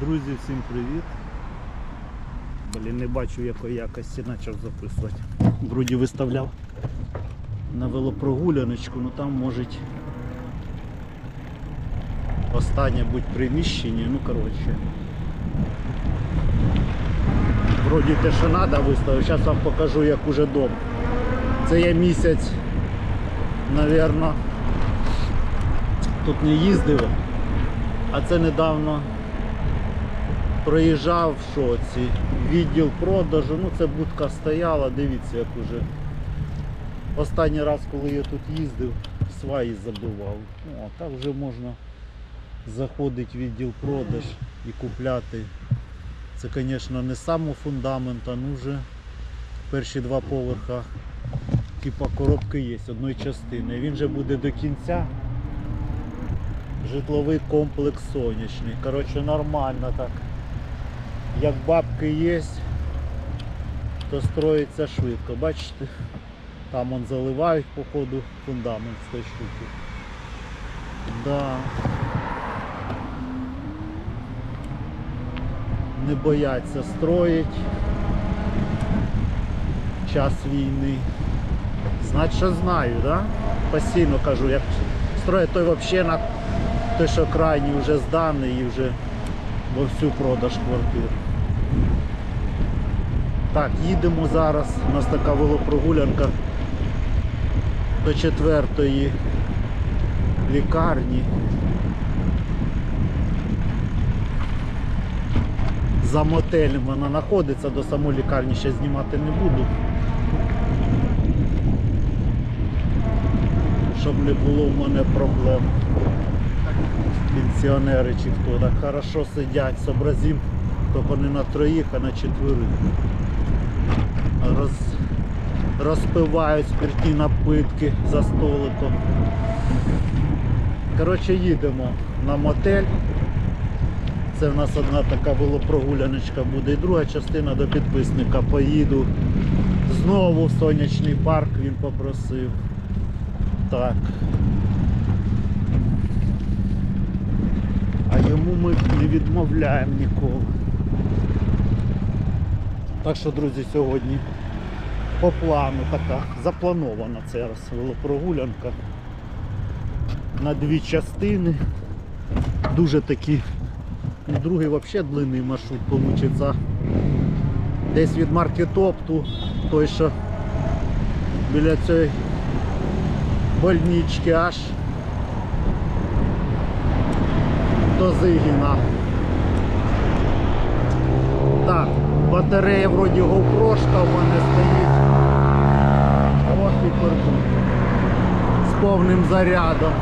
Друзі, всім привіт. Блін, не бачу якої якості почав записувати. Вроді виставляв на велопрогуляночку, ну там може останнє будь приміщення, ну коротше. Вроді те, що треба виставив, зараз вам покажу як уже дом. Це я місяць, напевно, тут не їздив, а це недавно проїжджав в шоці. Відділ продажу, ну це будка стояла, дивіться як уже. Останній раз, коли я тут їздив, сваї забивав. Ну, а так вже можна заходити в відділ продаж і купляти. Це, звісно, не само фундамент, а ну вже перші два поверха. Типа коробки є одної частини. Він же буде до кінця. Житловий комплекс сонячний. Коротше, нормально так. Як бабки є, то строїться швидко. Бачите? Там он заливають по ходу фундамент з тої штуки. Да. Не бояться строїть. Час війни. Значить, що знаю, да? Постійно кажу, як строїть той взагалі на той, що крайній вже зданий і вже вовсю продаж квартир. Так, їдемо зараз. У нас така велопрогулянка до четвертої лікарні. За мотелем вона знаходиться, до самої лікарні ще знімати не буду. Щоб не було в мене проблем. Пенсіонери чи хто так хорошо сидять, сообразім, тільки не на троїх, а на четверих. Роз, розпивають спиртні напитки за столиком. Коротше, їдемо на мотель. Це в нас одна така велопрогуляночка буде. І друга частина до підписника. Поїду знову в сонячний парк, він попросив. Так. А йому ми не відмовляємо ніколи. Так що, друзі, сьогодні по плану така запланована ця раз велопрогулянка на дві частини. Дуже такі, ну другий взагалі длинний маршрут вийде. Десь від маркетопту, той що біля цієї больнички аж до Зигіна. Так, батарея вроді GoPro-шка в мене стоїть. Ох і пердун. З повним зарядом.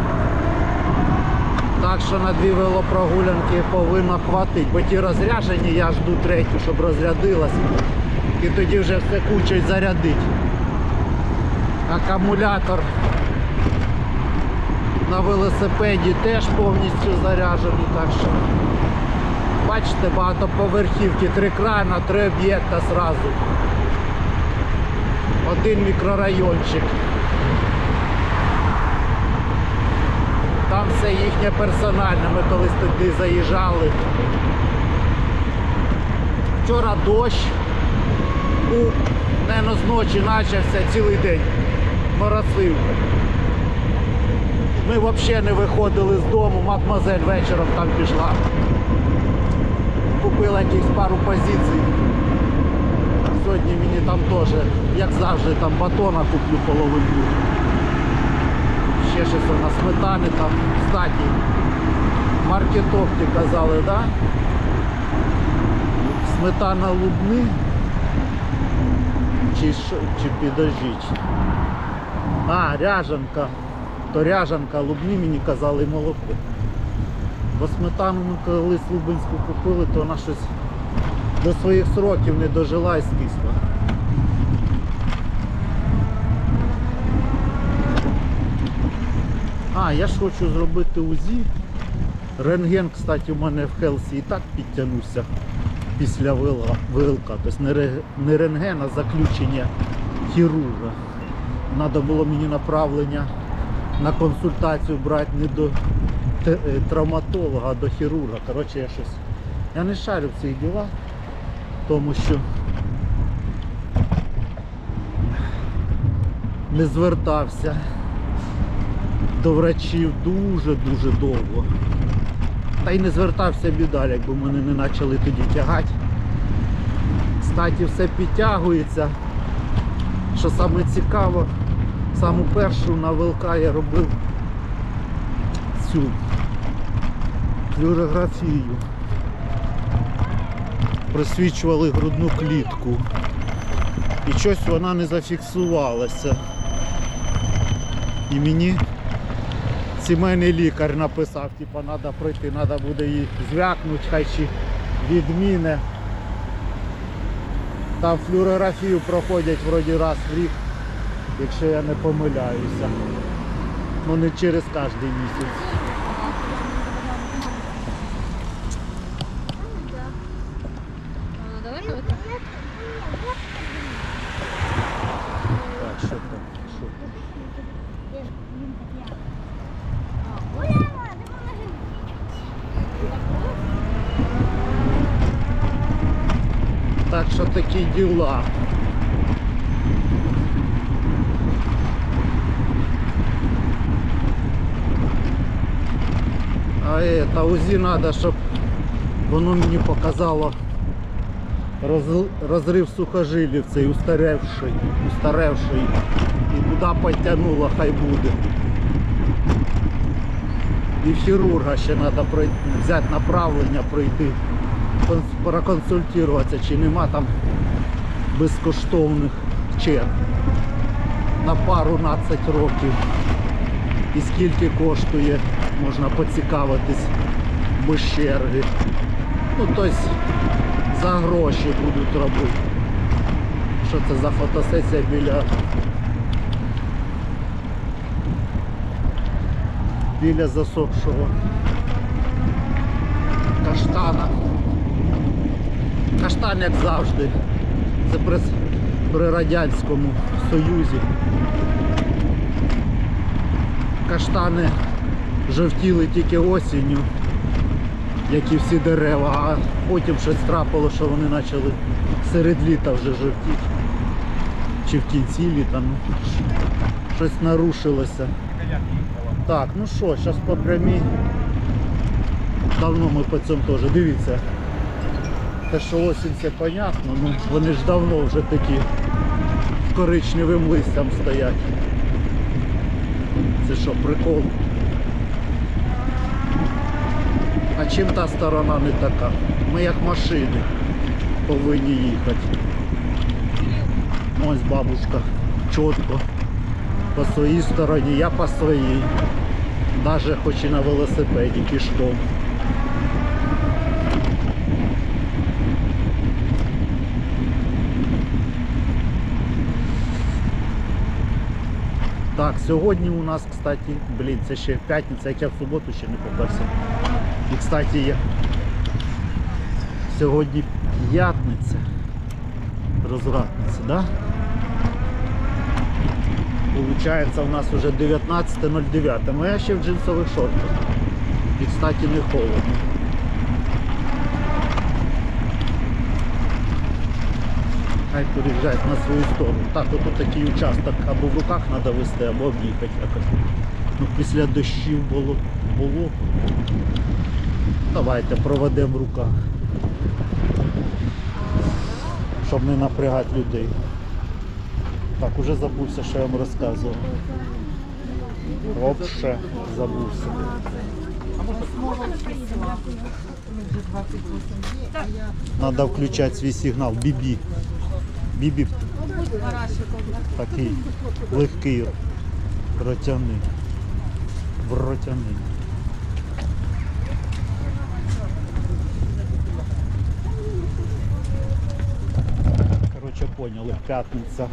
Так що на дві велопрогулянки повинно хватить, бо ті розряжені, я жду третю, щоб розрядилась. І тоді вже все кучить зарядить. Акумулятор на велосипеді теж повністю заряджений, так що бачите, багатоповерхівки, три крана, три об'єкта зразу. Один мікрорайончик. Там все їхнє персональне, ми колись туди заїжджали. Вчора дощ був, наверное, з ночі почався цілий день. Моросив. Ми взагалі не виходили з дому, мадмазель вечором там пішла. Купила якихось пару позицій. Сьогодні мені там теж, як завжди, там батона куплю половину. Ще щось на сметани там, кстати, маркетовки казали, да? Сметана лубни. Чи, чи підожіть. А, ряжанка. То ряжанка, лубні мені казали молоко. Бо сметану ми колись лубинську купили, то вона щось до своїх сроків не дожила і скисла. А, я ж хочу зробити УЗІ. Рентген, кстати, у мене в Хелсі і так підтягнувся після вилка. Тобто не, ре- не рентген, а заключення хірурга. Треба було мені направлення на консультацію брати не до травматолога, до хірурга. Коротше, я щось Я не шарю в цих ділах, тому що не звертався до врачів дуже-дуже довго. Та й не звертався біда, якби мене не почали тоді тягати. Статі все підтягується. Що саме цікаво, саму першу на ВЛК я робив цю флюорографію. Просвічували грудну клітку. І щось вона не зафіксувалася. І мені сімейний лікар написав, типа треба пройти, треба буде її звякнути, хай чи відміни. Там флюорографію проходять вроді раз в рік, якщо я не помиляюся. Ну не через кожен місяць. Так, що там? Що там? Так що такі діла. А это УЗИ надо, щоб воно мені показало роз- розрив сухожилів устаревший, устаревший. І куди потягнуло, хай буде. І в хірурга ще треба взяти направлення, пройти, конс- проконсультуватися, чи нема там безкоштовних черг на пару 12 років. І скільки коштує, можна поцікавитись без черги. Ну, тобто за гроші будуть робити. Що це за фотосесія біля біля засохшого каштана. Каштан, як завжди. Це при, при Радянському Союзі. Каштани жовтіли тільки осінню, як і всі дерева, а потім щось трапило, що вони почали серед літа вже жовтіти. Чи в кінці літа, ну, щось нарушилося. Так, ну що, зараз по прямій. Давно ми по цьому теж. Дивіться. Те, що осінь це понятно, ну вони ж давно вже такі коричневим листям стоять. Це що, прикол? Чим та сторона не така? Ми як машини повинні їхати. Ось бабушка чітко по своїй стороні, я по своїй. Навіть хоч і на велосипеді пішком. Так, сьогодні у нас, кстати, блін, це ще п'ятниця, як я в суботу ще не поперся. І, кстати. Сьогодні п'ятниця. Розвратниця, да? Получається у нас вже 19.09. Ну я ще в джинсових шортах. І, кстати, не холодно. Хай переїжджають на свою сторону. Так, от такий участок або в руках треба вести, або об'їхати якось. Ну, після дощів було болото. Давайте проведемо в руках. Щоб не напрягати людей. Так, уже забувся, що я вам розказував. Вообще забувся. Треба включати свій сигнал. Бібі. Бібі такий легкий, ротяний. Вротяний. Коротше, поняли, п'ятниця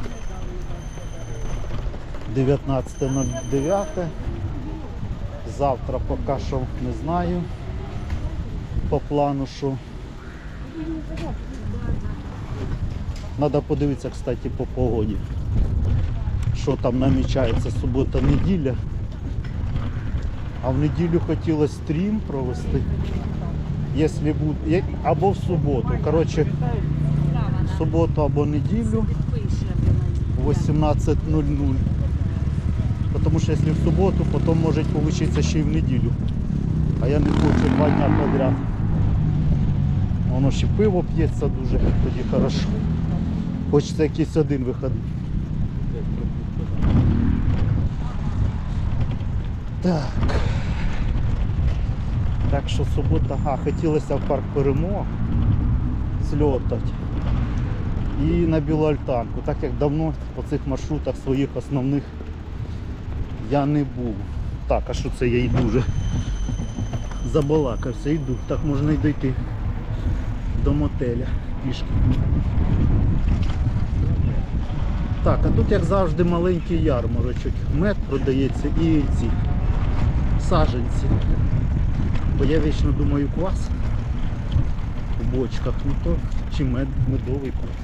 19.09. Завтра поки що не знаю. По плану, що Треба подивитися, кстати, по погоді. Що там намічається субота, неділя. А в неділю хотілося стрім провести. якщо буде, або в суботу. Коротше, суботу або неділю в 18.00. Тому що якщо в суботу, потім може вийти ще й в неділю. А я не хочу два дня подряд. Воно ще пиво п'ється дуже, тоді хорошо. Хочеться якийсь один виходити. Так. Так що субота, а хотілося в парк перемог сльотати. І на білу альтанку, так як давно по цих маршрутах своїх основних я не був. Так, а що це я йду вже? Забалакався, йду. Так можна й дойти до мотеля пішки. Так, а тут як завжди маленький ярмарочок. Мед продається і ці саженці. Бо я вічно думаю квас в бочках, ну то чи мед, медовий квас.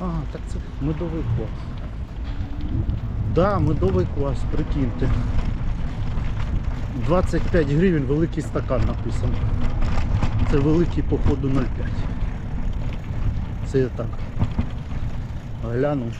А, так це медовий квас. Да, медовий квас, прикиньте. 25 гривень великий стакан написано. Це великий походу 0,5. Це я так. Глянув.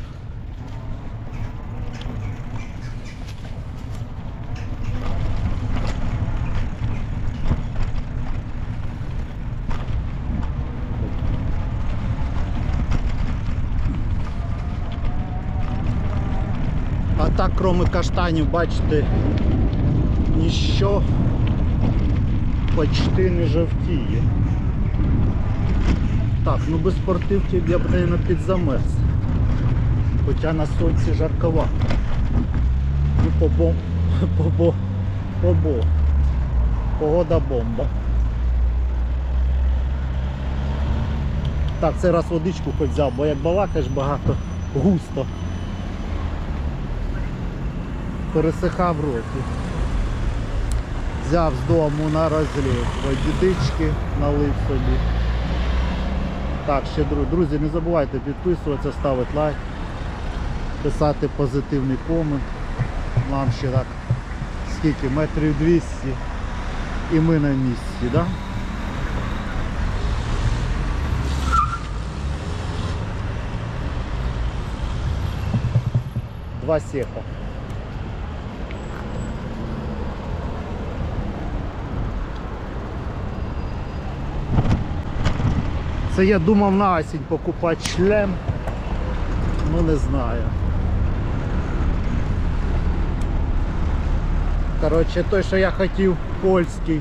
Так, кроме каштанів, бачите, ніщо почти не жовтіє. Так, ну без спортивки я б, мабуть, підзамерз. Хоча на сонці жарковато. Ну, побо, побо, побо. Погода бомба. Так, цей раз водичку хоч взяв, бо як балакаєш багато, густо. Пересихав роти. Взяв з дому на розлив водички, налив собі. Так, ще дру- друзі, не забувайте підписуватися, ставити лайк, писати позитивний комент. Нам ще так скільки, метрів 200 і ми на місці, да? Два сеха. Це я думав на осінь покупати шлем. Ну не знаю. Коротше, той, що я хотів, польський.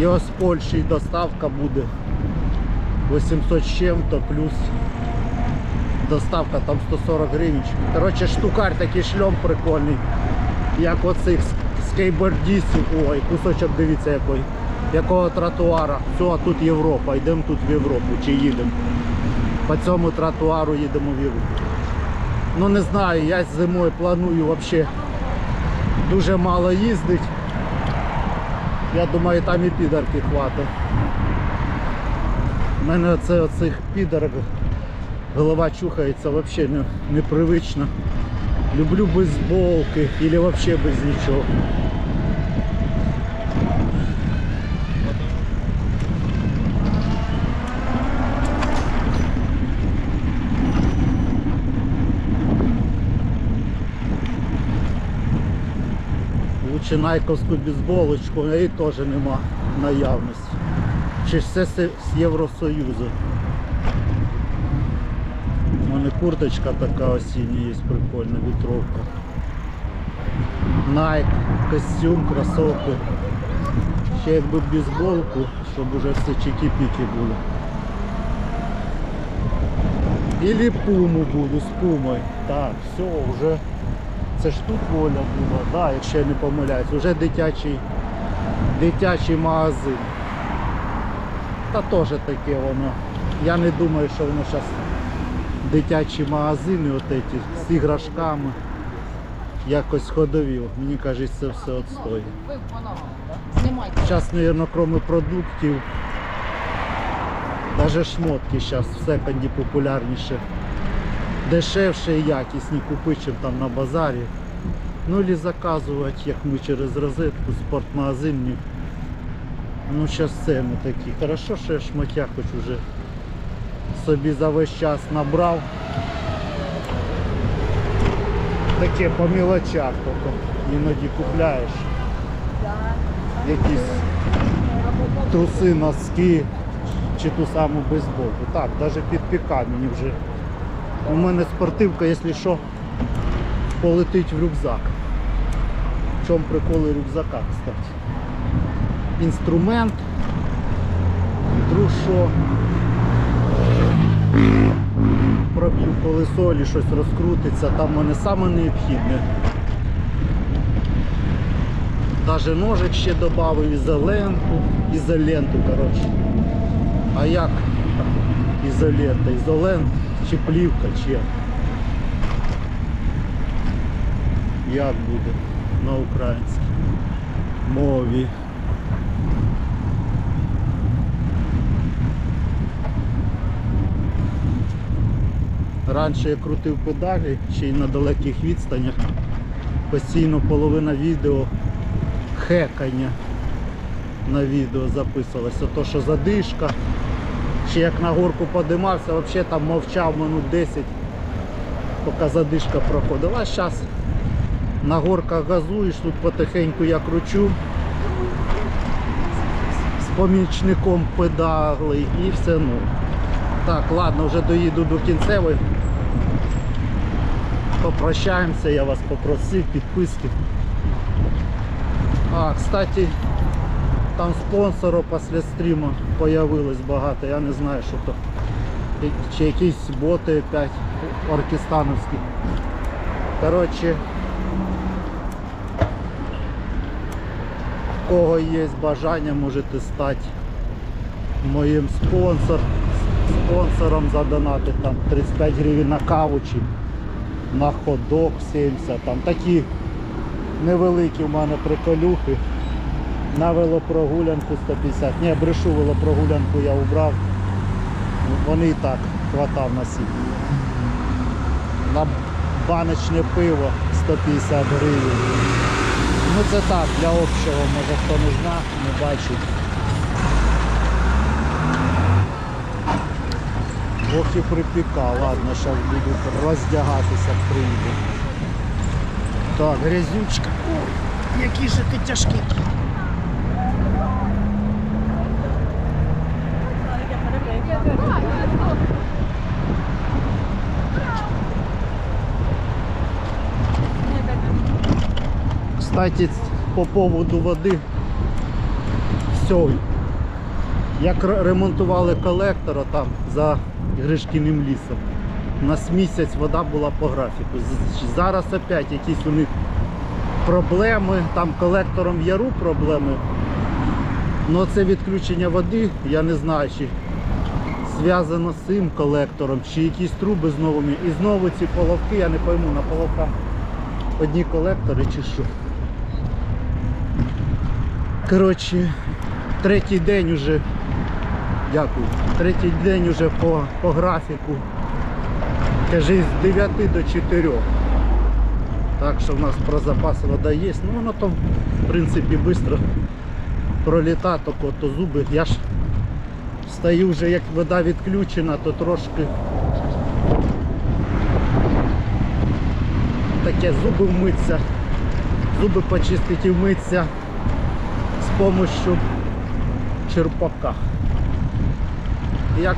Його з Польщі доставка буде 800 з чим-то плюс доставка там 140 гривень. Коротше, штукар такий шльом прикольний. Як оцих с- скейтбордістів. Ой, кусочок дивіться який. Якого тротуара. Все, а тут Європа. Йдемо тут в Європу чи їдемо. По цьому тротуару їдемо в Європу. Ну не знаю, я зимою планую взагалі дуже мало їздити. Я думаю, там і підарки хватить. У мене оце оцих підарок голова чухається взагалі не, непривично. Люблю бейсболки або взагалі без нічого. Лучше найковську бейсболочку, її теж нема наявності. Чи все з з Євросоюзу. У мене курточка така осіння є, прикольна вітровка. Nike, костюм, кросовки. Ще якби бейсболку, щоб уже все чики-піки було. Ілі пуму буду з пумою. Так, все, вже це ж тут воля була, да, якщо я не помиляюсь, вже дитячий, дитячий магазин. Та теж таке воно. Я не думаю, що воно зараз дитячі магазини от эти, з іграшками якось ходові. Мені кажуть, це все. Знімайте. Зараз, мабуть, крім продуктів, навіть шмотки зараз в секонді популярніше. Дешевше і якісні купити, чим там на базарі. Ну і заказувати, як ми через розетку, спортмагазин. Ну, зараз ціни такі. Хорошо, що я шмаття хоч уже собі за весь час набрав. Таке по мілочах тільки іноді купляєш. Якісь труси, носки чи ту саму бейсболку. Так, навіть під піка мені вже. У мене спортивка, якщо що, полетить в рюкзак. В чому приколи рюкзака, кстати. Інструмент, вдруг що проб'ю колесо і щось розкрутиться, там в мене саме необхідне. Даже ножик ще додав, ізоленту, ізоленту, коротше. А як ізолента? Ізолент чи плівка, чи як? Буде на українській мові? Раніше я крутив педалі, ще й на далеких відстанях. Постійно половина відео хекання на відео записувалося. То, що задишка. Ще як на горку подимався, взагалі там мовчав минут 10, поки задишка проходила. А зараз на горках газуєш, тут потихеньку я кручу з помічником педали і все ну. Так, ладно, вже доїду до кінцевої. Попрощаємося, я вас попросив, підписки. А, кстати, там спонсорів після стріму появилось багато, я не знаю, що то. Чи якісь боти опять оркестановські. Коротше, кого є бажання, можете стати моїм спонсором спонсором задонати там 35 гривень на каву чи на ходок 70. Там такі невеликі в мене приколюхи. На велопрогулянку 150. Ні, брешу велопрогулянку я убрав. Вони і так хватав на сім. На баночне пиво 150 гривень. Ну це так, для общого, може хто не зна, не бачить. Ох і припіка, ладно, зараз буду роздягатися, приїду. Так, грязючка. О, які же ти тяжкий. Кстати, по поводу води. Все. Як ремонтували колектора там за Гришкіним лісом. У нас місяць вода була по графіку. Зараз опять якісь у них проблеми, там колектором в яру проблеми. Ну це відключення води, я не знаю, чи зв'язано з цим колектором, чи якісь труби з новими. І знову ці половки, я не пойму, на половках одні колектори чи що. Коротше, третій день уже, дякую, третій день уже по, по графіку. Каже, з 9 до 4. Так що в нас про запас вода є. Ну воно то в принципі швидко проліта, тільки то зуби. Я ж стою вже як вода відключена, то трошки таке зуби вмиться, зуби почистити і вмиться з допомогою черпака. Як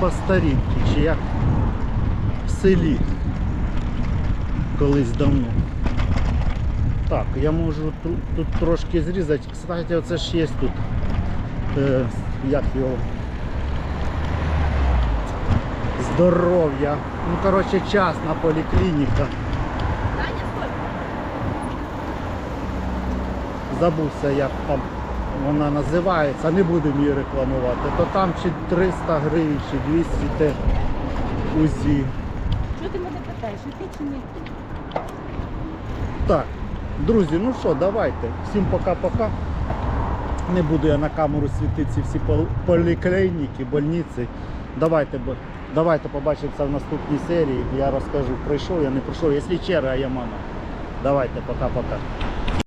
по старінки, чи як в селі колись давно. Так, я можу тут, тут трошки зрізати. Кстати, оце ж є тут. Е, як його. Здоров'я. Ну, коротше, частна поліклініка. Забувся, як там вона називається, не будемо її рекламувати. То там чи 300 гривень, чи 200 те УЗІ. Що ти мене питаєш, іти чи не? Так, друзі, ну що, давайте. Всім пока-пока. Не буду я на камеру світити ці всі пол- поліклініки, больниці. Давайте, давайте побачимося в наступній серії. Я розкажу, пройшов я, не пройшов. Якщо черга, я мама. Давайте, пока-пока.